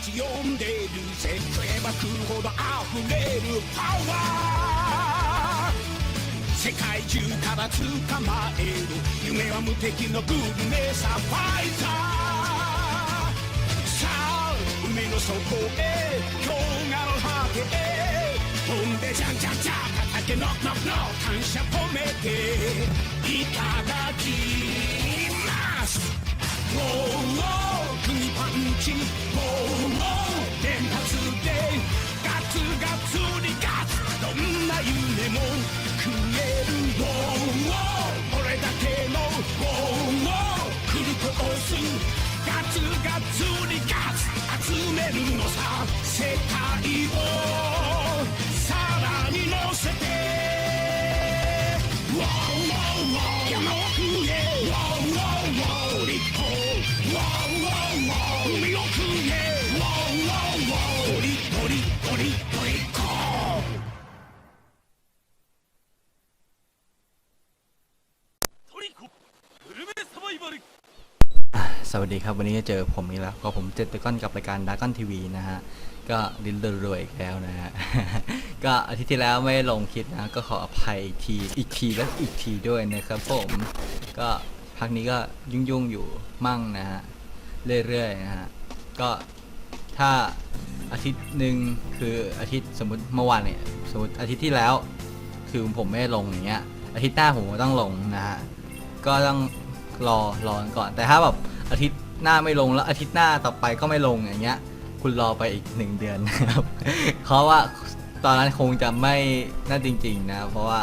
ち呼んでるぜ食えば食うほど溢れるパワー世界中から捕まえる夢は無敵のグルメさファイターさあ海の底へ氷河の果てへ飛んでじゃんじゃんじゃん叩けノックノックノック感謝込めていただきますウォーウォー釘も食えるウォーウォー俺だけのウォーウォーフルコースガツガツにガツ集めるのさ世界を ครับ วันนี้จะเจอผมอีกแล้ว ก็ผมเจตก้อนกับรายการด a ก้อนทีวีนะฮะ ก็ดินรวยอีกแล้วนะฮะ ก็อาทิตย์ที่แล้วไม่ลงคลิปนะ ก็ขออภัยอีกที อีกทีและอีกทีด้วยนะครับผม ก็พักนี้ก็ยุ่งๆอยู่มั่งนะฮะ เรื่อยๆนะฮะ ก็ถ้าอาทิตย์หนึ่งคืออาทิตย์สมมติเมื่อวานเนี่ย สมมติอาทิตย์ที่แล้ว คือผมไม่ลงอย่างเงี้ย อาทิตย์หน้าผมก็ต้องลงนะฮะ ก็ต้องรอรอก่อนแต่ถ้าแบบอาทิตย์ หน้าไม่ลงแล้วอาทิตย์หน้าต่อไปก็ไม่ลงอย่างเงี้ย คุณรอไปอีกหนึ่งเดือนนะครับ เพราะว่าตอนนั้นคงจะไม่น่าจริง ๆ นะ เพราะว่า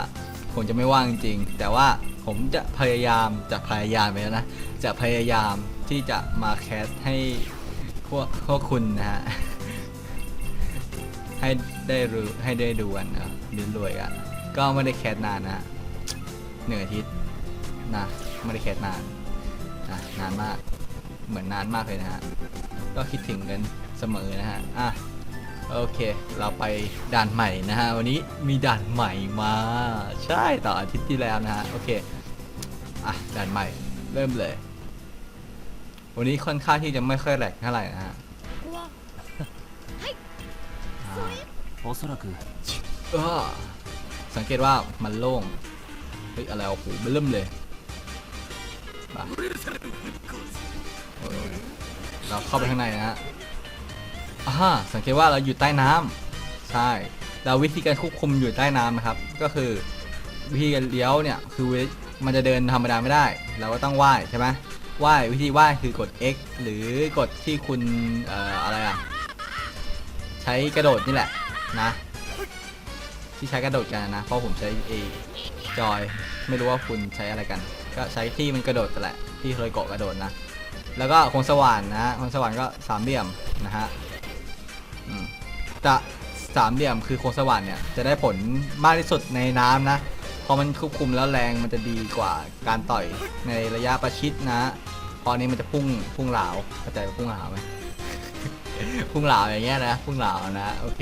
คงจะไม่ว่างจริง แต่ว่าผมจะพยายามจะพยายามไปแล้วนะ จะพยายามที่จะมาแคสให้พวกพวกคุณนะฮะ ให้ได้รู้ให้ได้ดูกันนะดินรวยอะก็ไม่ได้แคสนานนะฮะหนึ่งอาทิตย์นะไม่ได้แคสนานนะนานมาก เหมือนนานมากเลยนะฮะ ก็คิดถึงกันเสมอนะฮะ อ่ะ โอเค เราไปด่านใหม่นะฮะ วันนี้มีด่านใหม่มา ใช่ต่ออาทิตย์ที่แล้วนะฮะ โอเค อ่ะ ด่านใหม่ เริ่มเลย วันนี้ค่อนข้างที่จะไม่ค่อยแหลกเท่าไหร่นะฮะอ่า おそらく เออสังเกตว่ามันโล่ง เฮ้ย อะไรโอ้โหมันเริ่มเลยมาเออ เราเข้าไปข้างในนะฮะอ่าสังเกตว่าเราอยู่ใต้น้ำใช่เราวิธีการควบคุมอยู่ใต้น้ำนะครับ ก็คือวิธีการเลี้ยวเนี่ยคือมันจะเดินธรรมดาไม่ได้ เราก็ต้องว่ายใช่ไหมว่ายวิธีว่ายคือกด X หรือกดที่คุณเอ่ออะไรอะใช้กระโดดนี่แหละนะ ที่ใช้กระโดดกันนะเพราะผมใช้เอจอยไม่รู้ว่าคุณใช้อะไรกัน ก็ใช้ที่มันกระโดดกันแหละที่เคยเกาะกระโดดนะ แล้วก็โคนสว่านนะฮะโคนสว่านก็สามเหลี่ยมนะฮะจะสามเหลี่ยมคือโคนสว่านเนี่ยจะได้ผลมากที่สุดในน้ำนะพราะมันควบคุมแล้วแรงมันจะดีกว่าการต่อยในระยะประชิดนะเพอนนี้มันจะพุ่งพุ่งเหลาเข้าใจพุ่งเหลาไหมพุ่งเหลาอย่างเงี้ยนะพุ่งเหลานะโอเค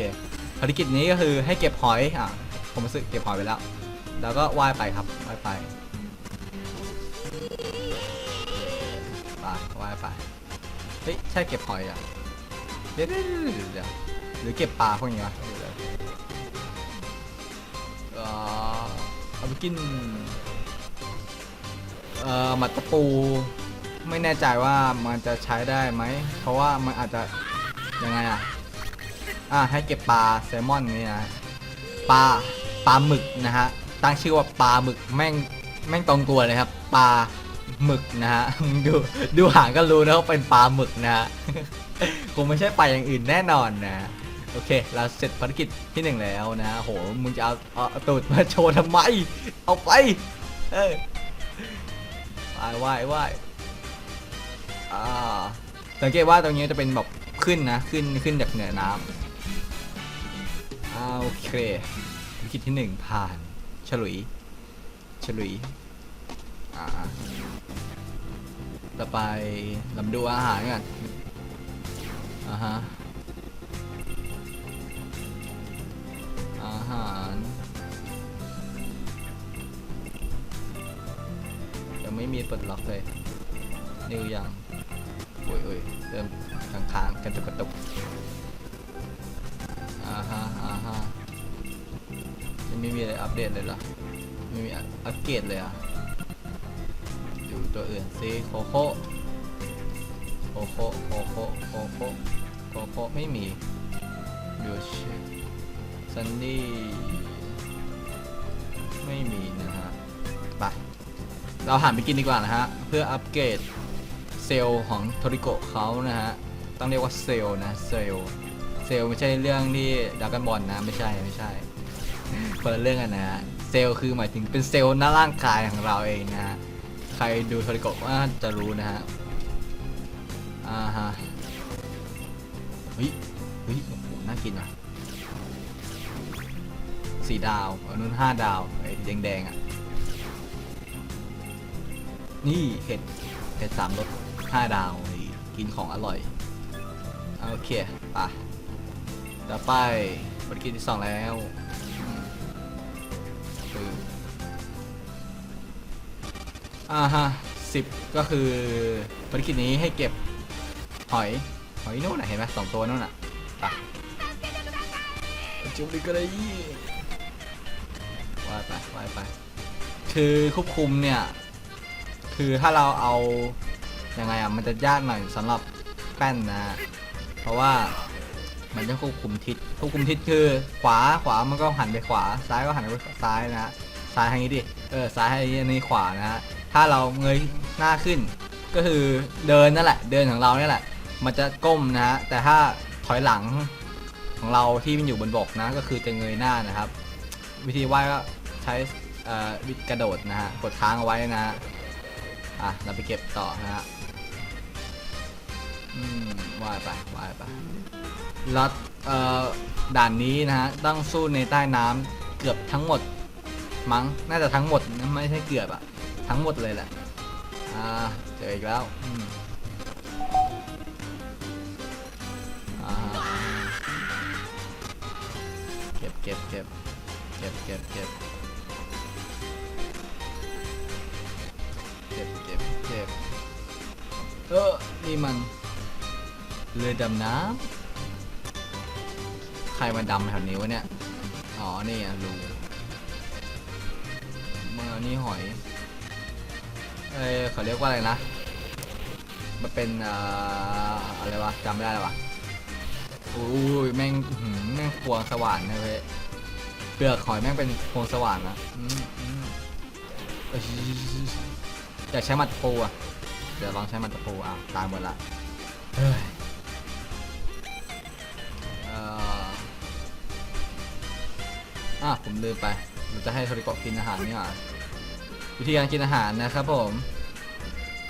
ภารกิจนี้ก็คือให้เก็บหอยอะผมรู้สึกเก็บหอยไปแล้ว แล้วก็ว่ายไปครับว่ายไป ไปว่ายไปเฮ้ยใช่เก็บหอยอะเดี๋ยวเดี๋ยวหรือเก็บปลาพวกนี้วะเอ่อเอาไปกินเอ่อมัดตะปูไม่แน่ใจว่ามันจะใช้ได้ไหม เพราะว่ามันอาจจะยังไงอะ อ่าให้เก็บปลาแซลมอนนี่นะปลาปลาหมึกนะฮะ ตั้งชื่อว่าปลาหมึกแม่งแม่งตรงตัวเลยครับปลา หมึกนะฮะดูดูหางก็รู้นะว่าเป็นปลาหมึกนะฮะคงไม่ใช่ปลาอย่างอื่นแน่นอนนะ โอเค เราเสร็จภารกิจที่หนึ่งแล้วนะโหมึงจะเอาเอาตูดมาโชว์ทำไม เอาไป เออว่ายว่ายว่ายอ่าสังเกตว่าตรงนี้จะเป็นแบบขึ้นนะ ขึ้นขึ้นจากเหนือน้ำอ่าโอเคภารกิจที่หนึ่งผ่าน ฉลุย ฉลุยอ่า ต่อไปลำดูอาหารกันอ่าฮะ อาหารยังไม่มีปลดล็อกเลยนิวยังโอ้ยโอ้ยเริ่มค้ค้างกันตุกกระตุกอ่าฮะอ่าฮะยังไม่มีอะไรอัปเดตเลยเหรอไม่มีอัปเกรดเลยอะ ตัวอื่นซิโคโค่โคโค่โคโค่โคโค่โคโค่ไม่มีดูเชซันดี้ไม่มีนะฮะไปเราหันไปกินดีกว่านะฮะ เพื่ออัปเกรดเซลล์ของโทริโกะเขานะฮะ ต้องเรียกว่าเซลล์นะ เซลล์เซลล์ไม่ใช่เรื่องที่ดักกันบอลนะ ไม่ใช่ไม่ใช่คนละเรื่องกันนะฮะ เซลล์คือหมายถึงเป็นเซลล์หน้าร่างกายของเราเองนะฮะ ใครดูโทริโกะว่าจะรู้นะฮะ อ่าฮะ เฮ้ย เฮ้ยโอ้โหน่ากินอะสี่ดาวอันนู้นห้าดาว ไอ้แดงแดงอะ นี่เห็ด เห็ดสามรสห้าดาวนี่กินของอร่อย โอเค ไปต่อไปบริกิจที่สองแล้ว อ่าฮะสิบก็คือภารกิจนี้ให้เก็บหอยหอยนู่นน่ะเห็นไหมสองตัวนู่นน่ะไปจุ๊บดิกระไรว่ายไปว่ายไป คือควบคุมเนี่ย คือถ้าเราเอา ยังไงอะ มันจะยากหน่อยสำหรับแป้นนะ เพราะว่ามันจะควบคุมทิศ ควบคุมทิศคือ ขวา ขวา มันก็หันไปขวา ซ้ายก็หันไปซ้ายนะ ซ้ายทางนี้ดิ เออ ซ้ายให้อันนี้ขวานะฮะ ถ้าเราเงยหน้าขึ้น ก็คือเดินนั่นแหละ เดินของเราเนี่ยแหละ มันจะก้มนะฮะ แต่ถ้าถอยหลังของเราที่มันอยู่บนบกนะ ก็คือจะเงยหน้านะครับ วิธีว่ายก็ใช้วิกระโดดนะฮะ กดค้างเอาไว้นะฮะ อะ เราไปเก็บต่อนะฮะว่ายไปว่ายไปแล้วด่านนี้นะฮะ ต้องสู้ในใต้น้ำเกือบทั้งหมดมั้ง น่าจะทั้งหมด ไม่ใช่เกือบอะ ทั้งหมดเลยแหละ อ่า เจออีกแล้วเก็บเก็บเก็บเก็บเก็บเก็บเก็บเก็บเก็บเออ นี่มัน เรือดำน้ำ ใครมาดำแถวนี้วะเนี่ย อ๋อ นี่อะรูเมื่อนี่หอย เอเขาเรียกว่าอะไรนะ มันเป็นเอ่อะไรวะจำไม่ได้แล้ววะอุ้ยแม่งแม่งพวงสว่านนะเว้ยเปลือกหอยแม่งเป็นพวงสว่านนะอือืมเอ้ยากใช้มัดปูอะ เดี๋ยวลองใช้มัดปูอะตายหมดละเฮ้ยอ่ออะผมลืมไป เราจะให้โทริโกะกินอาหารนี่หว่า วิธีการกินอาหารนะครับผม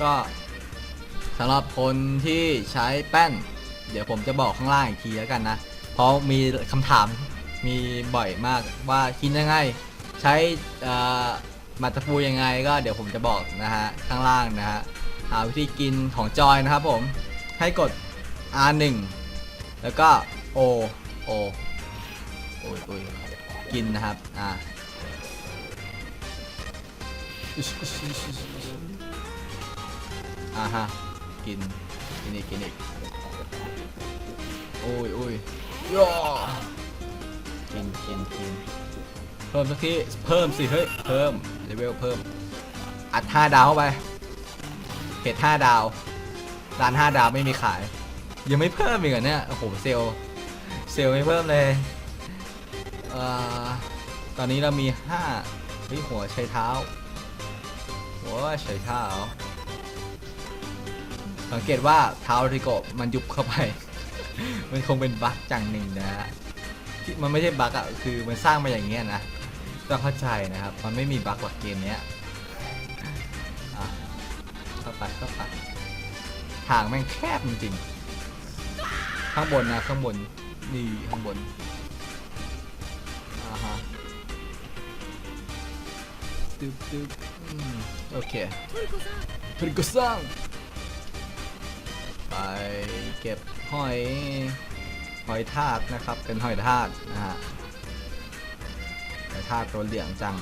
ก็สำหรับคนที่ใช้แป้น เดี๋ยวผมจะบอกข้างล่างอีกทีแล้วกันนะ เพราะมีคำถามมีบ่อยมากว่ากินยังไง ใช้มาตะปูยังไงก็เดี๋ยวผมจะบอกนะฮะข้างล่างนะฮะหาวิธีกินของจอยนะครับผมให้กด R1 แล้วก็ O O โอ้ยโอ้ยกินนะครับ อ่า อ่าฮะ กิน กินอีก กินอีก โอ้ยโอ้ยย่อกินกินกินเพิ่มสักที เพิ่มสิ เฮ้ย เพิ่ม เลเวลเพิ่ม อัด5ดาวเข้าไปเขต5ดาว ร้าน5ดาวไม่มีขาย ยังไม่เพิ่มอีกเหรอเนี่ย โอ้โห เซลเซลไม่เพิ่มเลยเอ่อตอนนี้เรามี5เฮ้ยหัวใช้เท้า หัวใช้เท้าสังเกตว่าเท้าริโกะมันยุบเข้าไป มันคงเป็นบั๊กจังหนึ่งนะฮะที่มันไม่ใช่บั๊กอะคือมันสร้างมาอย่างเงี้ยนะต้องเข้าใจนะครับ มันไม่มีบั๊กหรอกเกมเนี้ยเข้าไปเข้าไปทางแม่งแคบจริงๆข้างบนนะข้างบนนี่ข้างบนอ่าฮะตึ๊บตึ๊บอืม โอเคทริโกซังไปเก็บหอย หอยทากนะครับ เป็นหอยทากนะฮะ หอยทากตัวเหลืองจัง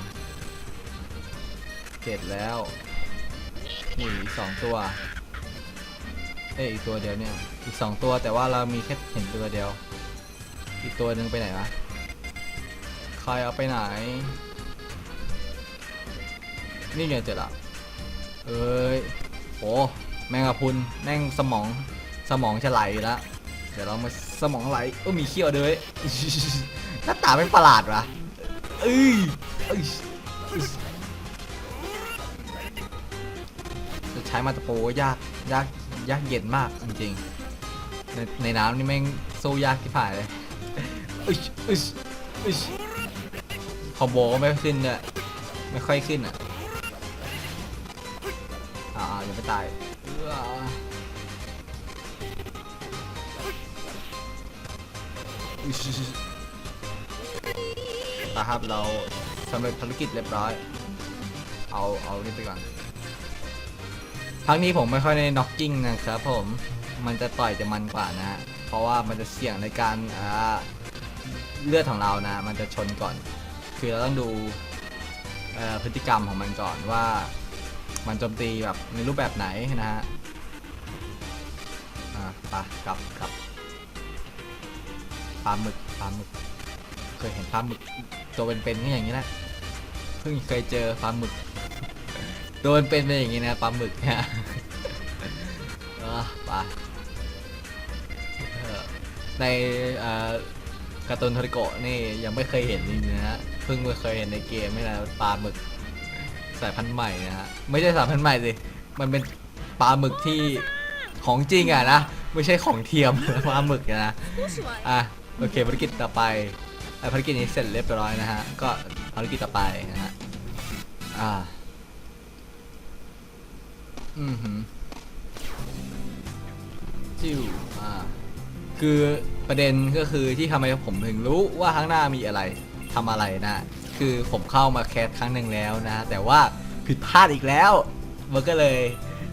เก็บแล้วนี่อีกสองตัว เอ้ยอีกตัวเดียวเนี่ย อีกสองตัวแต่ว่าเรามีแค่เห็นตัวเดียว อีกตัวหนึ่งไปไหนวะ ใครเอาไปไหน นี่ไงเจอละเอ้ยโอ้แมงกะพุนแม่งสมองสมองจะไหลแล้วเดี๋ยวเรามาสมองไหลเออมีเขี้ยวด้วยหน้าตาไม่งประหลาดวะเอ้ยเอ้ยเอ้ยจะใช้มาตะโปยากยากยากเย็นมากจริงๆในในน้ำนี่แม่งสู้ยากที่ผ่านเลยอ้ยเอ้ยเอ้ยคอมโบก็ไม่ขึ้นเนี่ยไม่ค่อยขึ้นอะ อ่าๆยังไม่ตายเอื้ออุ๊ยนะครับเราสำเร็จภารกิจเรียบร้อย เอาเอานี่ไปก่อนครั้งนี้ผมไม่ค่อยได้น็อกกิ้งนะครับผมมันจะต่อยจะมันกว่านะฮะเพราะว่ามันจะเสี่ยงในการอ่าเลือดของเรานะ มันจะชนก่อน คือเราต้องดูเอ่อพฤติกรรมของมันก่อนว่า มันโจมตีแบบในรูปแบบไหนนะฮะ อ่าปลากลับกลับปลาหมึกปลาหมึก เคยเห็นปลาหมึก ตัวเป็นๆก็อย่างนี้แหละเพิ่งเคยเจอปลาหมึกโดนเป็นๆเป็นอย่างนี้นะปลาหมึกเนี่ยปลาในการ์ตูนทริโกะนี่ยังไม่เคยเห็นจริงๆนะฮะเพิ่งเคยเห็นในเกมไม่นานปลาหมึก สายพันธุ์ใหม่นะฮะไม่ใช่สายพันธุ์ใหม่สิมันเป็นปลาหมึกที่ของจริงอะนะไม่ใช่ของเทียม ปลาหมึกนะอะโอเคภารกิจต่อไปไอ้ภารกิจนี้เสร็จเรียบร้อยนะฮะ ก็ภารกิจต่อไปนะฮะ อ่า อือหืมจิ้ว อ่า คือประเด็นก็คือที่ทำให้ผมถึงรู้ว่าข้างหน้ามีอะไรทำอะไรนะ คือผมเข้ามาแคสครั้งหนึ่งแล้วนะ แต่ว่าผิดพลาดอีกแล้ว มันก็เลย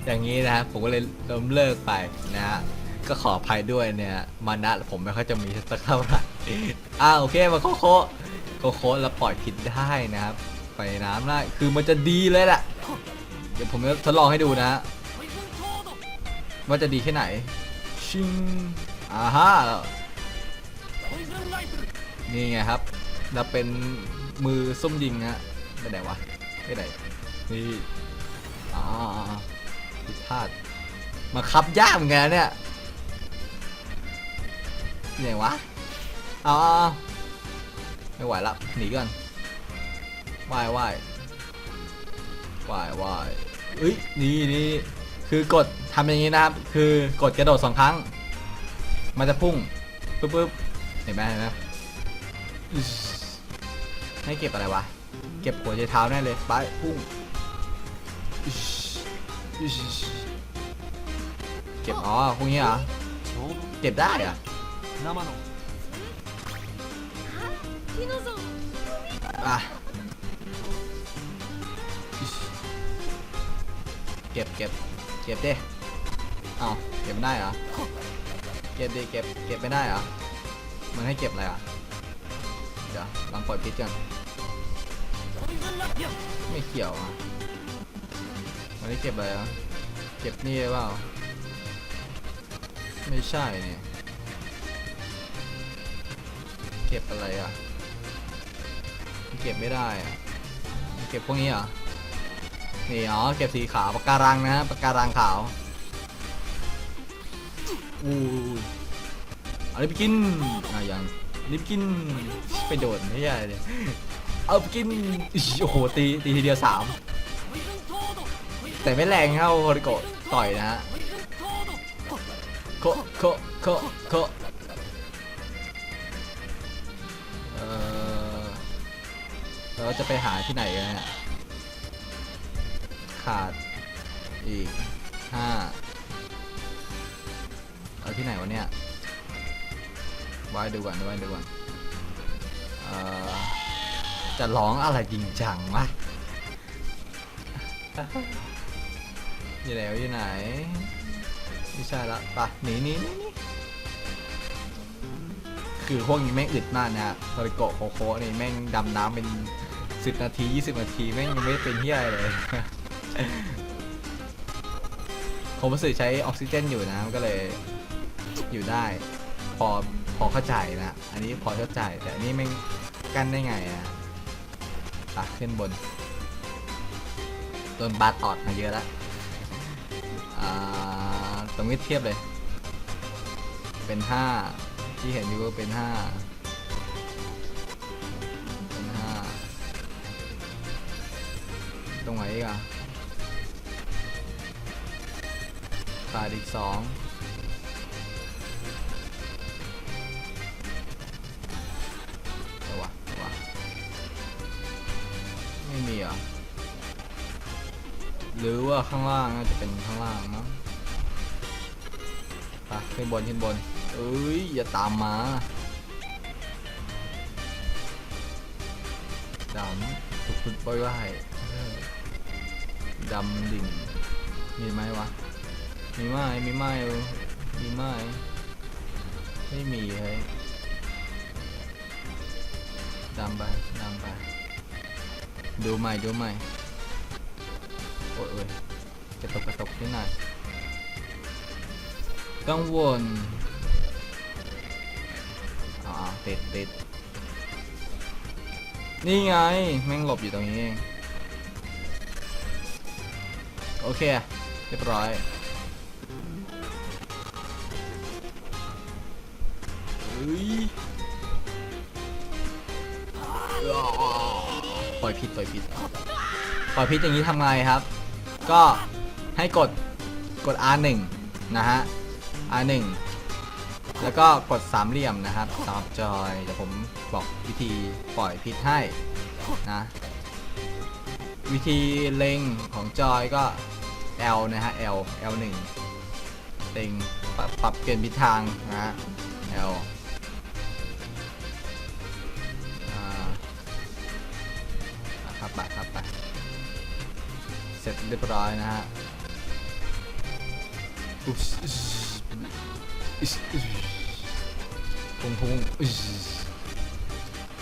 อย่างนี้นะผมก็เลยล้มเลิกไปนะฮะก็ขออภัยด้วยเนี่ยมานะผมไม่ค่อยจะมีสักเท่าไหร่อ่าโอเคมาโคโคโคโคแล้วปล่อยพิษได้นะครับไปน้ำได้คือมันจะดีเลยแหละเดี๋ยวผมจะทดลองให้ดูนะว่าจะดีแค่ไหนชิงอ่าฮะนี่ไงครับเราเป็น มือซุ่มยิงฮะไปไหนวะไปไหนนี่อ่าผิดพลาดมาคับยากเหมือนกันเนี่ยไหนวะอาเอาไม่ไหวละหนีก่อนว่ายว่ายว่ายว่ายเอ้ยนี่นี่คือกดทำอย่างนี้นะครับ คือกดกระโดดสองครั้ง มันจะพุ่งปึ๊บปึ๊บเห็นไหมเห็นไหม ให้เก็บอะไรวะ เก็บหัวใจเท้าแน่เลย ไป พุ่ง เก็บ อ๋อ พวกนี้เหรอ เก็บได้เหอะเก็บเก็บเก็บเด้เอาเก็บไม่ได้เหรอ เก็บดิเก็บ เก็บไม่ได้เหรอ มันให้เก็บอะไรอะ เดี๋ยวลองปล่อยพิษกันไม่เกี่ยวอะมันได้เก็บอะไรอะเก็บนี่เปล่าไม่ใช่เนี่ยเก็บอะไรอะเก็บไม่ได้อะเก็บพวกนี้เหรอนี่อ๋อเก็บสีขาวปากการังนะฮะปากการังขาวอู้เอาไปกินอะยัง รีบกินไปโดดไม่ใช่เลยเอาไปกินโอ้โหตีตีทีเดียวสามแต่ไม่แรงเท่าโฮริโกะต่อยนะฮะโคโคโคโคเออเราจะไปหาที่ไหนกันเนี่ยขาดอีกห้าเอาที่ไหนวะเนี่ย ไว้ดูก่อนไว้ดูก่อนจะร้องอะไรจริงจังวะอยู่ไหนวอยู่ไหนไม่ใช่ละไปะหนีหนีหนีคือพวกนี้แม่งอึดมากนะโทริโกโคโคนี่แม่งดำน้ำเป็นสิบนาทียี่สิบนาทีแม่งยังไม่เป็นเฮียอะไรเลยผมรู้สึกใช้ออกซิเจนอยู่นะก็เลยอยู่ได้ พอ พอเข้าใจนะอันนี้พอเข้าใจแต่อันนี้มันกั้นได้ไงอะตักขึ้นบนโดนบาตอดมาเยอะแล้วตรงนี้เทียบเลย เป็น 5 ที่เห็นอยู่เป็น 5 เป็น 5 ตรงไหนอีกอะขาดอีก 2 ข้างล่างน่าจะเป็นข้างล่างมั้งไปขึ้นบนขึ้นบนเอ้ยอย่าตามมาดำทุกคนปล่อยไว้ดำดิ่งมีไหมวะ มีไหมมีไหมมีไหมไม่มีเฮ้ยดำไปดำไปดูใหม่ดูใหม่โอ้ยโอ้ย กระตกกระตกนิดหน่อยกังวลอ่าติดติดนี่ไง แม่งหลบอยู่ตรงนี้เองโอเค เรียบร้อย เฮ้ยปล่อยพิษปล่อยพิษปล่อยพิษอย่างนี้ทำไงครับ ก็ ให้กดกด R1 นะฮะ R1 แล้วก็กดสามเหลี่ยมนะครับสำหรับจอยเดี๋ยวผมบอกวิธีปล่อยพิษให้นะวิธีเล็งของจอยก็ L นะฮะ L L1 เล็งปรับปรับเปลี่ยนทิศทางนะฮะ L อ่าอะครับไปครับไปเสร็จเรียบร้อยนะฮะ พุ่งพุ่ง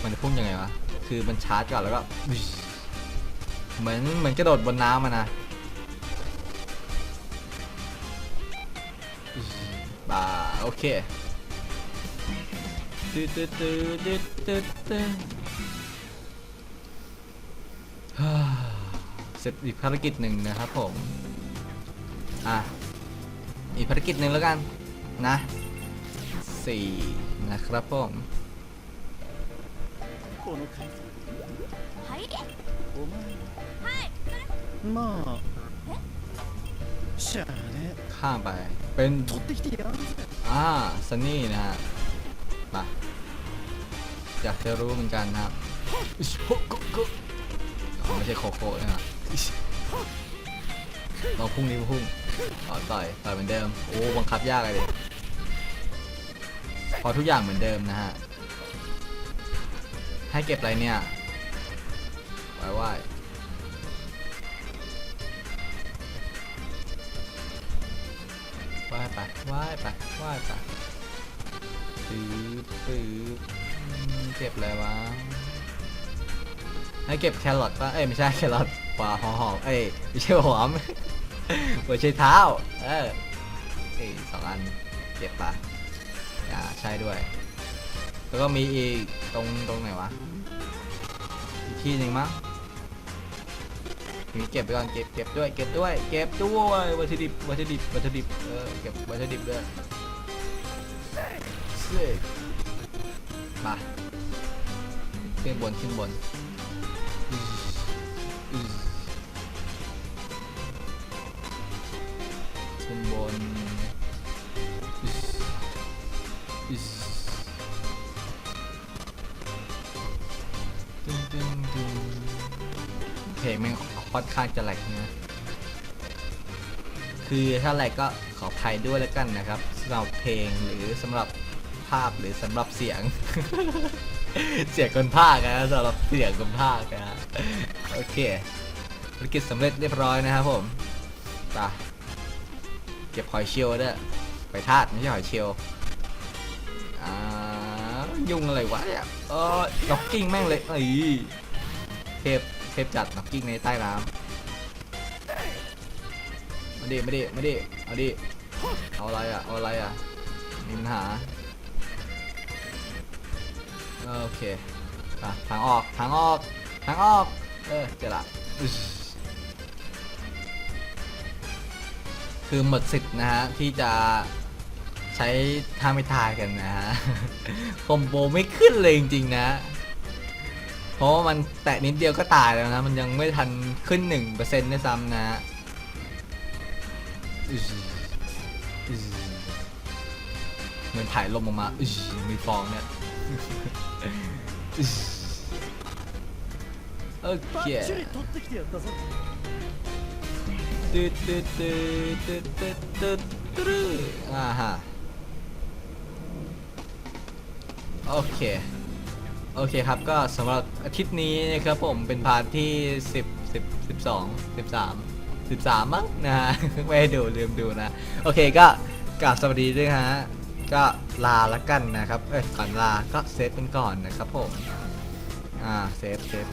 มันจะพุ่งยังไงวะ คือมันชาร์จก่อนแล้วก็ เหมือนเหมือนกระโดดบนน้ำอะนะบ่าโอเคตึ๊ดตึ๊ดตึ๊ดตึ๊ดตึ๊ดตึ๊ดเสร็จอีกภารกิจหนึ่งนะครับผม อะ อีกภารกิจหนึ่งแล้วกันนะสี่นะครับผมข้ามไป เป็นอ่าซันนี่นะฮะมาอยากจะรู้เหมือนกันนะครับไม่ใช่โคโค่เนี่ย ลองพุ่งนิ้พุ่งอ๋อต่อยต่อยเหมือนเดิม โอ้บังคับยากเลยดิพอทุกอย่างเหมือนเดิมนะฮะ ให้เก็บอะไรเนี่ยไว้ไว้ไหว้ไปไหว้ไปไหว้ไปปื๊บปื๊บอืมเก็บอะไรวะ ให้เก็บแครอทป่ะ เอ้ยไม่ใช่แครอท ปลาหอมหอมเอ้ยไม่ใช่หอมหัวใช้เท้า เออเอ้ยสองอันเก็บปะอ่าใช่ด้วย แล้วก็มีอีกตรงตรงไหนวะอีกที่หนึ่งมั้งมีเก็บไปก่อนเก็บเก็บด้วย เก็บด้วย เก็บด้วยวัตถุดิบวัตถุดิบวัตถุดิบเออเก็บวัตถุดิบด้วยเซ่มาขึ้นบนขึ้นบนอือ ค่อนข้างจะแหลกนะคือถ้าแหลกก็ขออภัยด้วยแล้วกันนะครับสำหรับเพลงหรือสำหรับภาพหรือสำหรับเสียง เสียงคนภาคนะสำหรับเสียงคนภาคนะโอเคภารกิจสำเร็จเรียบร้อยนะครับผมไปเก็บหอยเชลล์ด้วยไปทาดไม่ใช่หอยเชลล์อ่ายุ่งอะไรวะเนี่ยเออน็อกกิ้งแม่งเลยไอ้เทพ เทพจัดน็อกกิ้งในใต้น้ำมาดิมาดิมาดิเอาดิเอาอะไรอะเอาอะไรอะมีปัญหาโอเคอะทางออกทางออกทางออกเออเจอละคือหมดสิทธิ์นะฮะที่จะใช้ท่าไม่ทายกันนะฮะคอมโบไม่ขึ้นเลยจริงๆนะ เพราะว่ามันแตะนิดเดียวก็ตายแล้วนะ มันยังไม่ทันขึ้น 1%ด้วยซ้ำนะเหมือนถ่ายลมออกมามีฟองเนี่ยโอเคตึ๊ดตึ๊ดตึ๊ดตึ๊ดตึ๊ดตึ๊ดตึ๊ดอ่าฮะโอเค โอเคครับก็สำหรับอาทิตย์นี้นะครับผมเป็นพาร์ทที่ 10 10 12 13 13มั้งนะฮะ ไม่ได้ดูลืมดูนะ โอเคก็กราบสวัสดีด้วยฮะ ก็ลาละกันนะครับ เอ้ยก่อนลาก็เซฟกันก่อนนะครับผม อ่าเซฟเซฟ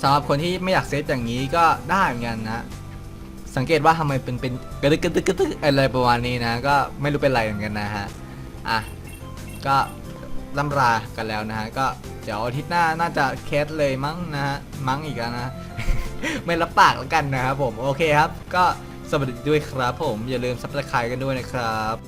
สำหรับคนที่ไม่อยากเซฟอย่างนี้ก็ได้เหมือนกันนะ สังเกตว่าทำไมเป็นเป็นกระดึกกระดึกกระดึกอะไรประมาณนี้นะ ก็ไม่รู้เป็นไรเหมือนกันนะฮะ อะก็ ล่ำลากันแล้วนะฮะ ก็เดี๋ยวอาทิตย์หน้าน่าจะแคสเลยมั้งนะฮะ มั้งอีกแล้วนะ ไม่รับปากแล้วกันนะครับผม โอเคครับ ก็สวัสดีด้วยครับผม อย่าลืมซับสไครต์กันด้วยนะครับ